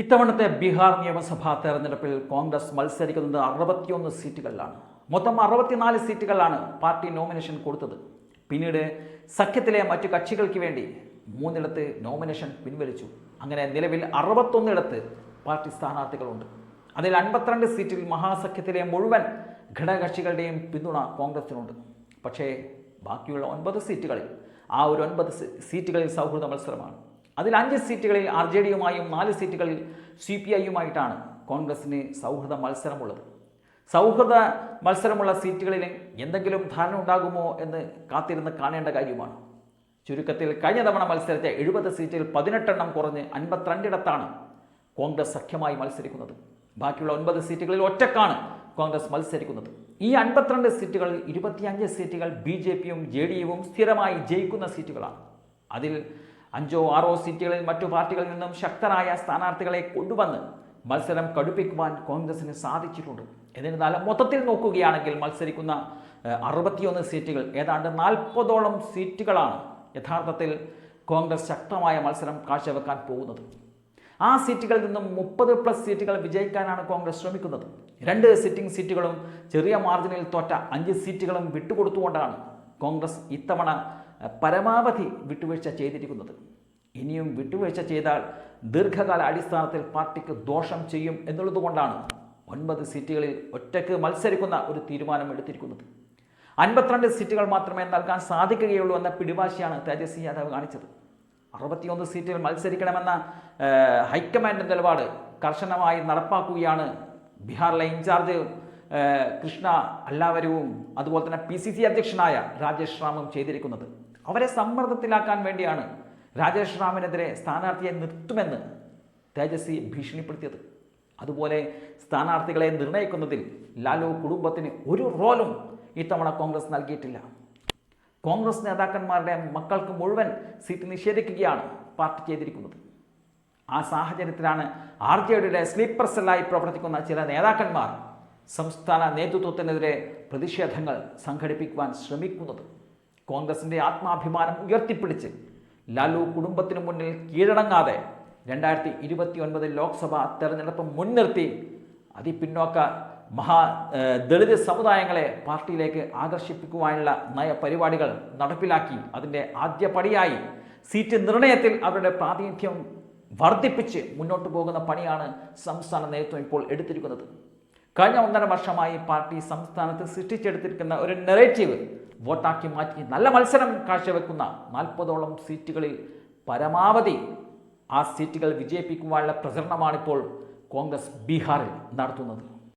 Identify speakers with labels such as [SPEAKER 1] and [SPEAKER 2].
[SPEAKER 1] ഇത്തവണത്തെ ബീഹാർ നിയമസഭാ തെരഞ്ഞെടുപ്പിൽ കോൺഗ്രസ് മത്സരിക്കുന്നത് അറുപത്തിയൊന്ന് സീറ്റുകളിലാണ്. മൊത്തം അറുപത്തിനാല് സീറ്റുകളിലാണ് പാർട്ടി നോമിനേഷൻ കൊടുത്തത്. പിന്നീട് സഖ്യത്തിലെ മറ്റു കക്ഷികൾക്ക് വേണ്ടി മൂന്നിടത്ത് നോമിനേഷൻ പിൻവലിച്ചു. അങ്ങനെ നിലവിൽ അറുപത്തൊന്നിടത്ത് പാർട്ടി സ്ഥാനാർത്ഥികളുണ്ട്. അതിൽ അൻപത്തിരണ്ട് സീറ്റിൽ മഹാസഖ്യത്തിലെ മുഴുവൻ ഘടകകക്ഷികളുടെയും പിന്തുണ കോൺഗ്രസിനുണ്ട്. പക്ഷേ ബാക്കിയുള്ള ഒൻപത് സീറ്റുകളിൽ ആ ഒരു ഒൻപത് സീറ്റുകളിൽ സൗഹൃദ മത്സരമാണ്. അതിൽ അഞ്ച് സീറ്റുകളിൽ ആർ ജെ ഡിയുമായും നാല് സീറ്റുകളിൽ സി പി ഐയുമായിട്ടാണ് കോൺഗ്രസിന് സൗഹൃദ മത്സരമുള്ളത്. സൗഹൃദ മത്സരമുള്ള സീറ്റുകളിൽ എന്തെങ്കിലും ധാരണ ഉണ്ടാകുമോ എന്ന് കാത്തിരുന്ന് കാണേണ്ട കാര്യമാണ്. ചുരുക്കത്തിൽ കഴിഞ്ഞ തവണ മത്സരത്തെ എഴുപത് സീറ്റിൽ പതിനെട്ടെണ്ണം കുറഞ്ഞ് അൻപത്തിരണ്ടിടത്താണ് കോൺഗ്രസ് സഖ്യമായി മത്സരിക്കുന്നത്. ബാക്കിയുള്ള ഒൻപത് സീറ്റുകളിൽ ഒറ്റക്കാണ് കോൺഗ്രസ് മത്സരിക്കുന്നത്. ഈ അൻപത്തിരണ്ട് സീറ്റുകളിൽ ഇരുപത്തിയഞ്ച് സീറ്റുകൾ ബി ജെ പിയും ജെ ഡി യുവും സ്ഥിരമായി ജയിക്കുന്ന സീറ്റുകളാണ്. അതിൽ അഞ്ചോ ആറോ സീറ്റുകളിൽ മറ്റു പാർട്ടികളിൽ നിന്നും ശക്തരായ സ്ഥാനാർത്ഥികളെ കൊണ്ടുവന്ന് മത്സരം കടുപ്പിക്കുവാൻ കോൺഗ്രസിന് സാധിച്ചിട്ടുണ്ട്. എന്നിരുന്നാലും മൊത്തത്തിൽ നോക്കുകയാണെങ്കിൽ മത്സരിക്കുന്ന അറുപത്തിയൊന്ന് സീറ്റുകൾ ഏതാണ്ട് നാൽപ്പതോളം സീറ്റുകളാണ് യഥാർത്ഥത്തിൽ കോൺഗ്രസ് ശക്തമായ മത്സരം കാഴ്ചവെക്കാൻ പോകുന്നത്. ആ സീറ്റുകളിൽ നിന്നും മുപ്പത് പ്ലസ് സീറ്റുകൾ വിജയിക്കാനാണ് കോൺഗ്രസ് ശ്രമിക്കുന്നത്. രണ്ട് സിറ്റിംഗ് സീറ്റുകളും ചെറിയ മാർജിനിൽ തോറ്റ അഞ്ച് സീറ്റുകളും വിട്ടുകൊടുത്തുകൊണ്ടാണ് കോൺഗ്രസ് ഇത്തവണ പരമാവധി വിട്ടുവീഴ്ച ചെയ്തിരിക്കുന്നത്. ഇനിയും വിട്ടുവീഴ്ച ചെയ്താൽ ദീർഘകാല അടിസ്ഥാനത്തിൽ പാർട്ടിക്ക് ദോഷം ചെയ്യും എന്നുള്ളതുകൊണ്ടാണ് ഒൻപത് സീറ്റുകളിൽ ഒറ്റയ്ക്ക് മത്സരിക്കുന്ന ഒരു തീരുമാനം എടുത്തിരിക്കുന്നത്. അൻപത്തിരണ്ട് സീറ്റുകൾ മാത്രമേ നൽകാൻ സാധിക്കുകയുള്ളൂ എന്ന പിടിവാശിയാണ് തേജസ്വി യാദവ് കാണിച്ചത്. അറുപത്തിയൊന്ന് സീറ്റിൽ മത്സരിക്കണമെന്ന ഹൈക്കമാൻഡ് നിലപാട് കർശനമായി നടപ്പാക്കുകയാണ് ബീഹാറിലെ ഇൻചാർജ് കൃഷ്ണ അല്ലാവരവും അതുപോലെ തന്നെ പി സി സി അധ്യക്ഷനായ രാജേഷ് റാമും ചെയ്തിരിക്കുന്നത്. അവരെ സമ്മർദ്ദത്തിലാക്കാൻ വേണ്ടിയാണ് രാജേഷ് റാമിനെതിരെ സ്ഥാനാർത്ഥിയെ നിർത്തുമെന്ന് തേജസ്വി ഭീഷണിപ്പെടുത്തിയത്. അതുപോലെ സ്ഥാനാർത്ഥികളെ നിർണയിക്കുന്നതിൽ ലാലു കുടുംബത്തിന് ഒരു റോലും ഇത്തവണ കോൺഗ്രസ് നൽകിയിട്ടില്ല. കോൺഗ്രസ് നേതാക്കന്മാരുടെ മക്കൾക്ക് മുഴുവൻ സീറ്റ് നിഷേധിക്കുകയാണ് പാർട്ടി ചെയ്തിരിക്കുന്നത്. ആ സാഹചര്യത്തിലാണ് ആർ ജെ ഡിയുടെ സ്ലീപ്പർ സെല്ലായി പ്രവർത്തിക്കുന്ന ചില നേതാക്കന്മാർ സംസ്ഥാന നേതൃത്വത്തിനെതിരെ പ്രതിഷേധങ്ങൾ സംഘടിപ്പിക്കുവാൻ ശ്രമിക്കുന്നത്. കോൺഗ്രസിന്റെ ആത്മാഭിമാനം ഉയർത്തിപ്പിടിച്ച് ലാലു കുടുംബത്തിനു മുന്നിൽ കീഴടങ്ങാതെ രണ്ടായിരത്തി ഇരുപത്തി ഒൻപത് ലോക്സഭാ തെരഞ്ഞെടുപ്പ് മുൻനിർത്തി അതിപിന്നോക്ക മഹാ ദളിത് സമുദായങ്ങളെ പാർട്ടിയിലേക്ക് ആകർഷിപ്പിക്കുവാനുള്ള നയപരിപാടികൾ നടപ്പിലാക്കി. അതിന്റെ ആദ്യ പടിയായി സീറ്റ് നിർണയത്തിൽ അവരുടെ പ്രാതിനിധ്യം വർദ്ധിപ്പിച്ച് മുന്നോട്ട് പോകുന്ന പണിയാണ് സംസ്ഥാന നേതൃത്വം ഇപ്പോൾ എടുത്തിരിക്കുന്നത്. കഴിഞ്ഞ ഒന്നര വർഷമായി പാർട്ടി സംസ്ഥാനത്ത് സൃഷ്ടിച്ചെടുത്തിരിക്കുന്ന ഒരു നെറേറ്റീവ് വോട്ടാക്കി മാറ്റി. നല്ല മത്സരം കാഴ്ചവെക്കുന്ന നാൽപ്പതോളം സീറ്റുകളിൽ പരമാവധി ആ സീറ്റുകൾ വിജയിപ്പിക്കുവാനുള്ള പ്രചരണമാണിപ്പോൾ കോൺഗ്രസ് ബീഹാറിൽ നടത്തുന്നത്.